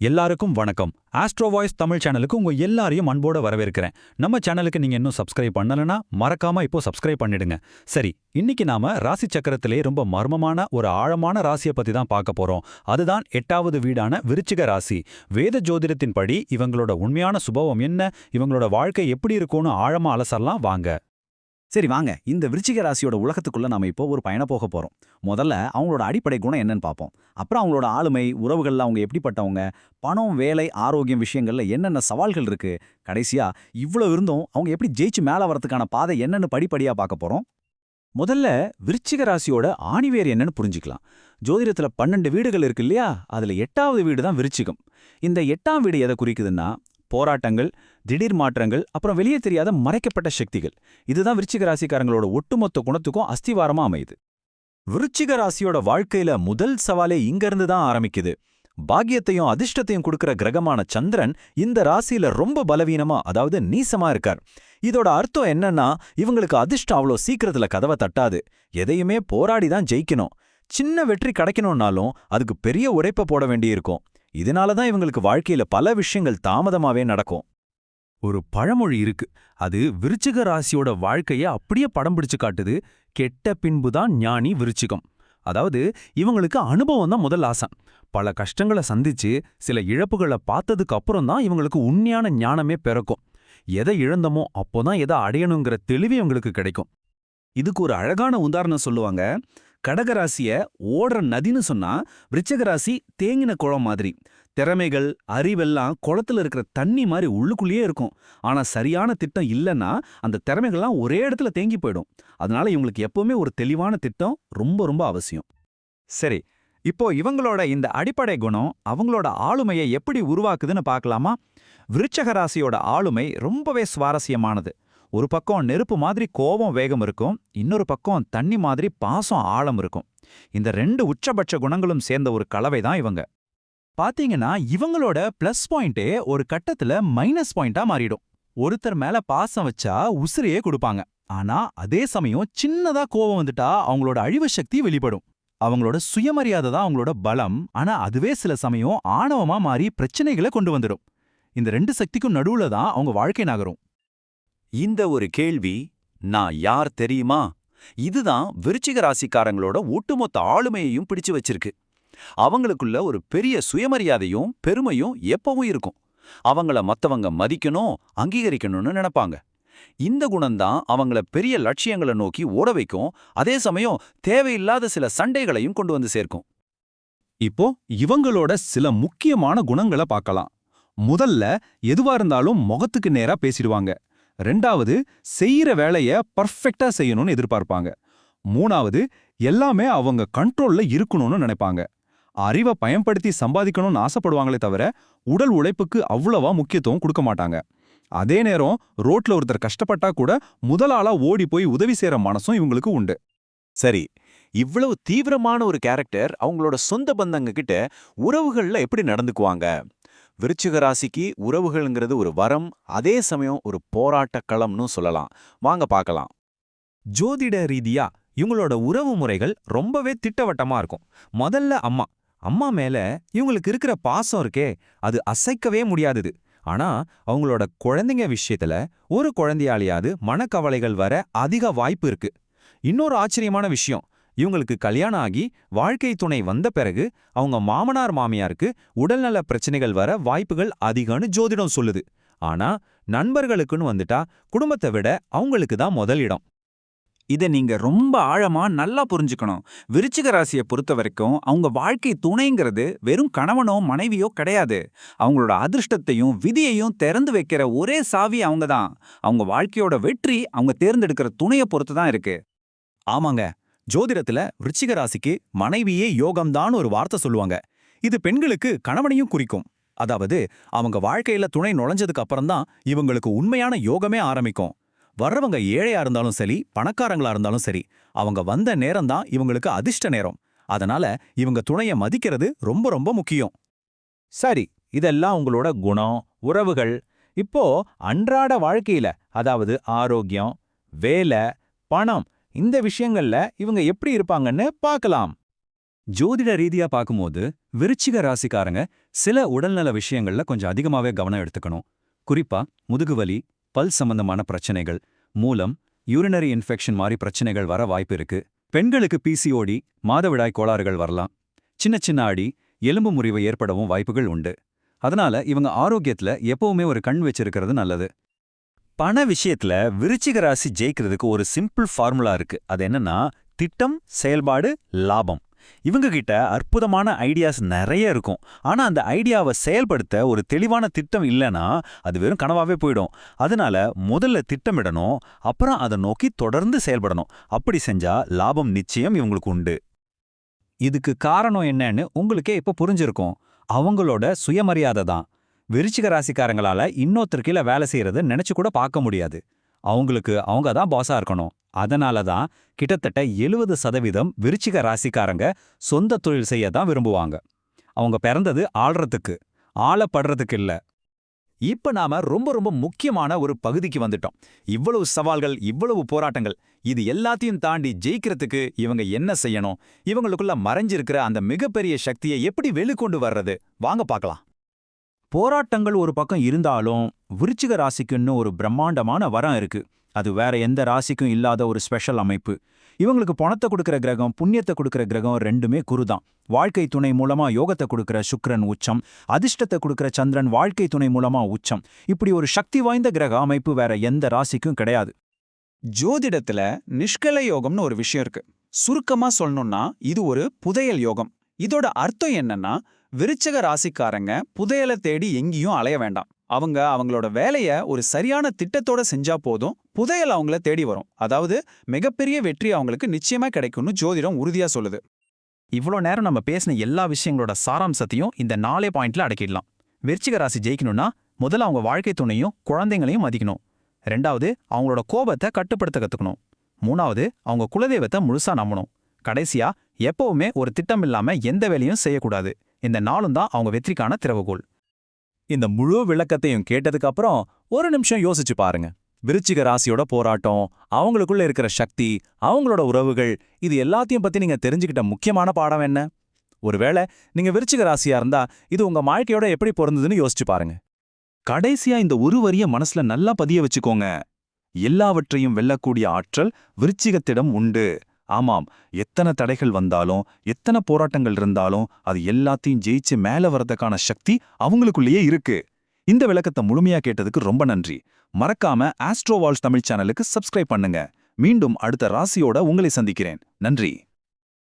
எல்லாருக்கும் வணக்கம். Astro voice Tamil சேனலுக்கு உங்க எல்லாரையும் அன்போட வரவேற்கிறேன். நம்ம சேனலுக்கு நீங்க இன்னும் சப்ஸ்கிரைப் பண்ணலனா மறக்காம இப்போ சப்ஸ்கிரைப் பண்ணிடுங்க. சரி இன்னைக்கு நாம ராசி சக்கரத்திலே ரொம்ப மர்மமான ஒரு ஆழமான ராசியை பத்தி தான் பார்க்க போறோம். அதுதான் எட்டாவது வீடான விருச்சிக ராசி. வேத ஜோதிடத்தின்படி இவங்களோட உண்மையான சுபவம் என்ன? இவங்களோட வாழ்க்கை எப்படி இருக்கும்னு ஆழமா அலசரலாம் வாங்க. சரி வாங்க. இந்த விருச்சிக ராசியோட உலகத்துக்குள்ள நாம இப்போ ஒரு பயணம் போக போறோம். முதல்ல அவங்களோட அடிப்படை குணம் என்னன்னு பார்ப்போம். அப்புறம் அவங்களோட ஆளுமை உறவுகள்ல அவங்க எப்படிப்பட்டவங்க பணம் வேலை ஆரோக்கியம் விஷயங்கள்ல என்னென்ன சவால்கள் இருக்கு? கடைசியா இவ்வளவு இருந்தும் அவங்க எப்படி ஜெயிச்சு மேல வரதுக்கான பாதை என்னன்னு படிப்படியா பார்க்க போறோம். முதல்ல விருச்சிக ராசியோட ஆணிவேர் என்னன்னு புரிஞ்சுக்கலாம். ஜோதிடத்துல பன்னெண்டு வீடுகள் இருக்கு இல்லையா? அதுல எட்டாவது வீடு தான் விருச்சிகம். இந்த எட்டாம் வீடு எதை குறிக்குதுன்னா போராட்டங்கள் திடீர் மாற்றங்கள் அப்புறம் வெளியே தெரியாத மறைக்கப்பட்ட சக்திகள். இதுதான் விருச்சிக ராசிக்காரங்களோட ஒட்டுமொத்த குணத்துக்கும் அஸ்திவாரமா அமையுது. விருச்சிக ராசியோட வாழ்க்கையில முதல் சவாலே இங்கிருந்து தான் ஆரம்பிக்குது. பாக்கியத்தையும் அதிர்ஷ்டத்தையும் கொடுக்கிற கிரகமான சந்திரன் இந்த ராசியில ரொம்ப பலவீனமா அதாவது நீசமா இருக்கார். இதோட அர்த்தம் என்னன்னா இவங்களுக்கு அதிர்ஷ்டம் அவ்வளோ சீக்கிரத்துல கதவை தட்டாது. எதையுமே போராடி தான் ஜெயிக்கணும். சின்ன வெற்றி கிடைக்கணும்னாலும் அதுக்கு பெரிய உழைப்ப போட வேண்டியிருக்கும். இதனால தான் இவங்களுக்கு வாழ்க்கையில பல விஷயங்கள் தாமதமாவே நடக்கும். ஒரு பழமொழி இருக்கு. அது விருச்சிக ராசியோட வாழ்க்கைய அப்படியே படம் பிடிச்சு காட்டுது. கெட்ட பின்புதான் ஞானி விருச்சிகம். அதாவது இவங்களுக்கு அனுபவம் தான் முதல் ஆசை. பல கஷ்டங்களை சந்திச்சு சில இழப்புகளை பார்த்ததுக்கு அப்புறம் தான் இவங்களுக்கு உண்மையான ஞானமே பிறக்கும். எதை இழந்தமோ அப்போதான் எதை அடையணுங்கிற தெளிவு இவங்களுக்கு கிடைக்கும். இதுக்கு ஒரு அழகான உதாரணம் சொல்லுவாங்க. கடகராசிய ஓடுற நதின்னு சொன்னா விருச்சகராசி தேங்கின குளம் மாதிரி. திறமைகள் அறிவெல்லாம் குளத்துல இருக்கிற தண்ணி மாதிரி உள்ளுக்குள்ளேயே இருக்கும். ஆனா சரியான திட்டம் இல்லைன்னா அந்த திறமைகள்லாம் ஒரே இடத்துல தேங்கி போயிடும். அதனால இவங்களுக்கு எப்பவுமே ஒரு தெளிவான திட்டம் ரொம்ப ரொம்ப அவசியம். சரி இப்போ இவங்களோட இந்த அடிப்படை குணம் அவங்களோட ஆளுமையை எப்படி உருவாக்குதுன்னு பார்க்கலாமா? விருச்சக ராசியோட ஆளுமை ரொம்பவே சுவாரஸ்யமானது. ஒரு பக்கம் நெருப்பு மாதிரி கோபம் வேகம் இருக்கும். இன்னொரு பக்கம் தண்ணி மாதிரி பாசம் ஆழம் இருக்கும். இந்த ரெண்டு உச்சபட்ச குணங்களும் சேர்ந்த ஒரு கலவை தான் இவங்க. பாத்தீங்கன்னா இவங்களோட பிளஸ் பாயிண்டே ஒரு கட்டத்துல மைனஸ் பாயிண்டா மாறிடும். ஒருத்தர் மேல பாசம் வச்சா உசிரியே கொடுப்பாங்க. ஆனா அதே சமயம் சின்னதா கோபம் வந்துட்டா அவங்களோட அழிவு சக்தி வெளிப்படும். அவங்களோட சுயமரியாதை தான் அவங்களோட பலம். ஆனா அதுவே சில சமயம் ஆணவமா மாறி பிரச்சனைகளை கொண்டு வந்துடும். இந்த ரெண்டு சக்திக்கும் நடுவுல தான் அவங்க வாழ்க்கை நகரும். இந்த ஒரு கேள்வி நான் யார் தெரியுமா? இதுதான் விருச்சிக ராசிக்காரங்களோட ஒட்டுமொத்த ஆளுமையையும் பிடிச்சு வச்சிருக்கு. அவங்களுக்குள்ள ஒரு பெரிய சுயமரியாதையும் பெருமையும் எப்பவும் இருக்கும். அவங்கள மத்தவங்க மதிக்கணும் அங்கீகரிக்கணும்னு நினைப்பாங்க. இந்த குணம்தான் அவங்கள பெரிய லட்சியங்களை நோக்கி ஓட வைக்கும். அதே சமயம் தேவையில்லாத சில சண்டைகளையும் கொண்டு வந்து சேர்க்கும். இப்போ இவங்களோட சில முக்கியமான குணங்களை பார்க்கலாம். முதல்ல எதுவா இருந்தாலும் முகத்துக்கு நேரா பேசிடுவாங்க. ரெண்டாவது செய்யற வேலைய பர்ஃபெக்டா செய்யணும்னு எதிர்பார்ப்பாங்க. மூணாவது எல்லாமே அவங்க கண்ட்ரோல்ல இருக்கணும்னு நினைப்பாங்க. அறிவை பயன்படுத்தி சம்பாதிக்கணும்னு ஆசைப்படுவாங்களே தவிர உடல் உழைப்புக்கு அவ்வளவா முக்கியத்துவம் கொடுக்க மாட்டாங்க. அதே நேரம் ரோட்ல ஒருத்தர் கஷ்டப்பட்டா கூட முதலாளா ஓடி போய் உதவி செய்யற மனசும் இவங்களுக்கு உண்டு. சரி இவ்வளவு தீவிரமான ஒரு கேரக்டர் அவங்களோட சொந்த பந்தங்க கிட்ட உறவுகள்ல எப்படி நடந்துக்குவாங்க? விருச்சிக ராசிக்கு உறவுகள்ங்கிறது ஒரு வரம் அதே சமயம் ஒரு போராட்ட களம்னு சொல்லலாம். வாங்க பார்க்கலாம். ஜோதிட ரீதியா இவங்களோட உறவு முறைகள் ரொம்பவே திட்டவட்டமா இருக்கும். முதல்ல அம்மா. அம்மா மேல இவங்களுக்கு இருக்கிற பாசம் இருக்கே அது அசைக்கவே முடியாதது. ஆனா அவங்களோட குழந்தைங்க விஷயத்துல ஒரு குழந்தையாலையாவது மனக்கவலைகள் வர அதிக வாய்ப்பு இருக்கு. இன்னொரு ஆச்சரியமான விஷயம். இவங்களுக்கு கல்யாணம் ஆகி வாழ்க்கை துணை வந்த பிறகு அவங்க மாமனார் மாமியாருக்கு உடல்நல பிரச்சனைகள் வர வாய்ப்புகள் அதிகம்னு ஜோதிடம் சொல்லுது. ஆனா நண்பர்களுக்குன்னு வந்துட்டா குடும்பத்தை விட அவங்களுக்கு தான் முதல் இடம். இதை நீங்க ரொம்ப ஆழமா நல்லா புரிஞ்சுக்கணும். விருச்சிக ராசியை பொறுத்த வரைக்கும் அவங்க வாழ்க்கை துணைங்கிறது வெறும் கணவனோ மனைவியோ கிடையாது. அவங்களோட அதிர்ஷ்டத்தையும் விதியையும் திறந்து வைக்கிற ஒரே சாவி அவங்க தான். அவங்க வாழ்க்கையோட வெற்றி அவங்க தேர்ந்தெடுக்கிற துணையை பொறுத்து தான் இருக்கு. ஆமாங்க. ஜோதிடத்துல விருச்சிக ராசிக்கு மனைவியே யோகம்தான் ஒரு வார்த்தை சொல்லுவாங்க. இது பெண்களுக்கு கணவனையும் குறிக்கும். அதாவது அவங்க வாழ்க்கையில துணை நுழைஞ்சதுக்கு அப்புறம்தான் இவங்களுக்கு உண்மையான யோகமே ஆரம்பிக்கும். வர்றவங்க ஏழையா இருந்தாலும் சரி பணக்காரங்களா இருந்தாலும் சரி அவங்க வந்த நேரம்தான் இவங்களுக்கு அதிர்ஷ்ட நேரம். அதனால இவங்க துணைய மதிக்கிறது ரொம்ப ரொம்ப முக்கியம். சரி இதெல்லாம் உங்களோட குணம் உறவுகள். இப்போ அன்றாட வாழ்க்கையில அதாவது ஆரோக்கியம் வேலை பணம் இந்த விஷயங்கள்ல இவங்க எப்படி இருப்பாங்கன்னு பார்க்கலாம். ஜோதிட ரீதியா பார்க்கும்போது விருச்சிக ராசிக்காரங்க சில உடல்நல விஷயங்கள்ல கொஞ்சம் அதிகமாவே கவனம் எடுத்துக்கணும். குறிப்பா முதுகுவலி பல் சம்பந்தமான பிரச்சனைகள் மூலம் யூரினரி இன்ஃபெக்ஷன் மாதிரி பிரச்சனைகள் வர வாய்ப்பு இருக்கு. பெண்களுக்கு பிசிஓடி மாதவிடாய் கோளாறுகள் வரலாம். சின்ன சின்ன அடி எலும்பு முறிவு ஏற்படவும் வாய்ப்புகள் உண்டு. அதனால இவங்க ஆரோக்கியத்துல எப்பவுமே ஒரு கண் வச்சிருக்கிறது நல்லது. பண விஷயத்துல விருச்சிக ராசி ஜெயிக்கிறதுக்கு ஒரு சிம்பிள் ஃபார்முலா இருக்கு. அது என்னன்னா திட்டம் செயல்பாடு லாபம். இவங்க கிட்ட அற்புதமான ஐடியாஸ் நிறைய இருக்கும். ஆனா அந்த ஐடியாவை செயல்படுத்த ஒரு தெளிவான திட்டம் இல்லைன்னா அது வெறும் கனவாவே போயிடும். அதனால முதல்ல திட்டமிடணும் அப்புறம் அதை நோக்கி தொடர்ந்து செயல்படணும். அப்படி செஞ்சா லாபம் நிச்சயம் இவங்களுக்கு உண்டு. இதுக்கு காரணம் என்னன்னு உங்களுக்கே இப்ப புரிஞ்சிருக்கும். அவங்களோட சுயமரியாதை தான். விருச்சிக ராசிக்காரங்களால இன்னொருத்தர் கீழே வேலை செய்யறது நினைச்சு கூட பார்க்க முடியாது. அவங்களுக்கு அவங்க தான் பாஸா இருக்கணும். அதனால தான் கிட்டத்தட்ட எழுபது சதவீதம் விருச்சிக ராசிக்காரங்க சொந்த தொழில் செய்ய தான் விரும்புவாங்க. அவங்க பிறந்தது ஆள்றதுக்கு. ஆளப்படுறதுக்கு இல்ல. இப்ப நாம ரொம்ப ரொம்ப முக்கியமான ஒரு பகுதிக்கு வந்துட்டோம். இவ்வளவு சவால்கள் இவ்வளவு போராட்டங்கள் இது எல்லாத்தையும் தாண்டி ஜெயிக்கிறதுக்கு இவங்க என்ன செய்யணும்? இவங்களுக்குள்ள மறைஞ்சிருக்கிற அந்த மிகப்பெரிய சக்தியை எப்படி வெளிக்கொண்டு வர்றது? வாங்க பார்க்கலாம். போராட்டங்கள் ஒரு பக்கம் இருந்தாலும் விருச்சிக ராசிக்குன்னு ஒரு பிரம்மாண்டமான வரம் இருக்கு. அது வேற எந்த ராசிக்கும் இல்லாத ஒரு ஸ்பெஷல் அமைப்பு. இவங்களுக்கு பணத்தை கொடுக்குற கிரகம் புண்ணியத்தை கொடுக்குற கிரகம் ரெண்டுமே குருதான் வாழ்க்கை துணை மூலமா யோகத்தை கொடுக்குற சுக்ரன் உச்சம். அதிர்ஷ்டத்தை கொடுக்குற சந்திரன் வாழ்க்கை துணை மூலமா உச்சம். இப்படி ஒரு சக்தி வாய்ந்த கிரக அமைப்பு வேற எந்த ராசிக்கும் கிடையாது. ஜோதிடத்துல நிஷ்கல யோகம்னு ஒரு விஷயம் இருக்கு. சுருக்கமா சொல்லணும்னா இது ஒரு புதையல் யோகம். இதோட அர்த்தம் என்னன்னா விருச்சக ராசிக்காரங்க புதையலை தேடி எங்கேயும் அலைய வேண்டாம். அவங்க அவங்களோட வேலைய ஒரு சரியான திட்டத்தோட செஞ்சா போதும். புதையல் அவங்கள தேடி வரும். அதாவது மிகப்பெரிய வெற்றி அவங்களுக்கு நிச்சயமா கிடைக்கும்னு ஜோதிடம் உறுதியா சொல்லுது. இவ்வளோ நேரம் நம்ம பேசின எல்லா விஷயங்களோட சாராம்சத்தையும் இந்த நாலே பாயிண்ட்ல அடக்கிடலாம். விருச்சிக ராசி ஜெயிக்கணும்னா முதல்ல அவங்க வாழ்க்கை துணையும் குழந்தைங்களையும் மதிக்கணும். ரெண்டாவது அவங்களோட கோபத்தை கட்டுப்படுத்த கத்துக்கணும். மூணாவது அவங்க குலதெய்வத்தை முழுசா நம்பணும். கடைசியா எப்பவுமே ஒரு திட்டம் இல்லாம எந்த வேலையும் செய்யக்கூடாது. இந்த நாளும் தான் அவங்க வெற்றிக்கான திறவுகோள். இந்த முழு விளக்கத்தையும் கேட்டதுக்கு அப்புறம் ஒரு நிமிஷம் யோசிச்சு பாருங்க. விருச்சிக ராசியோட போராட்டம் அவங்களுக்குள்ள இருக்கிற சக்தி அவங்களோட உறவுகள் இது எல்லாத்தையும் பத்தி நீங்க தெரிஞ்சுக்கிட்ட முக்கியமான பாடம் என்ன? ஒருவேளை நீங்க விருச்சிக ராசியா இருந்தா இது உங்க வாழ்க்கையோட எப்படி பொருந்ததுன்னு யோசிச்சு பாருங்க. கடைசியா இந்த ஒரு வரிய மனசுல நல்லா பதிய வச்சுக்கோங்க. எல்லாவற்றையும் வெல்லக்கூடிய ஆற்றல் விருச்சிகத்திடம் உண்டு. ஆமாம் எத்தனை தடைகள் வந்தாலும் எத்தனை போராட்டங்கள் இருந்தாலும் அது எல்லாத்தையும் ஜெயிச்சு மேல வர்றதுக்கான சக்தி அவங்களுக்குள்ளேயே இருக்கு. இந்த விளக்கத்தை முழுமையா கேட்டதுக்கு ரொம்ப நன்றி. மறக்காம ஆஸ்ட்ரோவால்ஸ் தமிழ் சேனலுக்கு சப்ஸ்கிரைப் பண்ணுங்க. மீண்டும் அடுத்த ராசியோட உங்களை சந்திக்கிறேன். நன்றி.